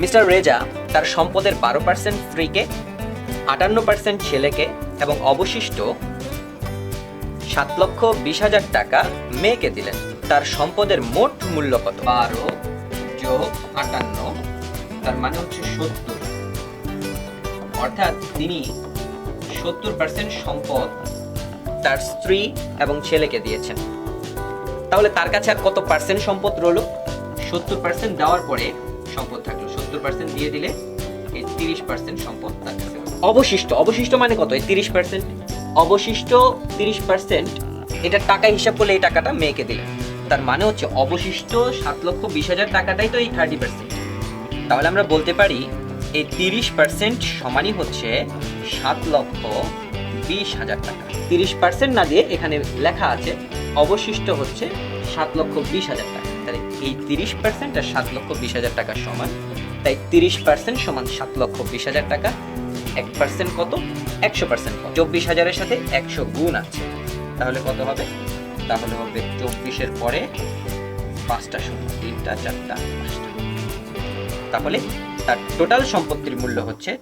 Mister Reza তার সম্পদের বারো পার্সেন্ট স্ত্রীকে, আটান্ন পার্সেন্ট ছেলেকে এবং অবশিষ্ট সাত লক্ষ বিশ হাজার টাকা মেয়েকে দিলেন। তার সম্পদের মোট মূল্য কত? বারো যোগ আটান্ন, তার মানে হচ্ছে সত্তর। অর্থাৎ তিনি সত্তর পার্সেন্ট সম্পদ তার স্ত্রী এবং ছেলেকে দিয়েছেন। তাহলে তার কাছে আর কত পার্সেন্ট সম্পদ রইল? সত্তর পার্সেন্ট দেওয়ার পরে সম্পদ থাকল। সত্তর পার্সেন্ট দিয়ে দিলে এই তিরিশ পার্সেন্ট সম্পদ কাছে অবশিষ্ট। অবশিষ্ট মানে কত? এই তিরিশ পার্সেন্ট অবশিষ্ট তিরিশ পার্সেন্ট এটা টাকা হিসাব করলে এই টাকাটা মেয়েকে দিলেন তার মানে হচ্ছে অবশিষ্ট সাত লক্ষ বিশ হাজার টাকাটাই তো এই থার্টি পার্সেন্ট তাহলে আমরা বলতে পারি, এই তিরিশ পার্সেন্ট সমানই হচ্ছে সাত লক্ষ বিশ হাজার টাকা। তিরিশ পার্সেন্ট না দিয়ে এখানে লেখা আছে, অবশিষ্ট হচ্ছে সাত লক্ষ বিশ হাজার টাকা। তাহলে এই তিরিশ পার্সেন্ট আর সাত লক্ষ বিশ হাজার টাকার সমান। তাই তিরিশ পার্সেন্ট সমান সাত লক্ষ বিশ হাজার টাকা। এক পার্সেন্ট কত? একশো পার্সেন্ট কত? চব্বিশ হাজারের সাথে একশো গুণ আছে। তাহলে কত হবে? তাহলে হবে চব্বিশের পরে পাঁচটা শূন্য, তিনটা, চারটা, পাঁচটা। তাহলে তার টোটাল সম্পত্তির মূল্য হচ্ছে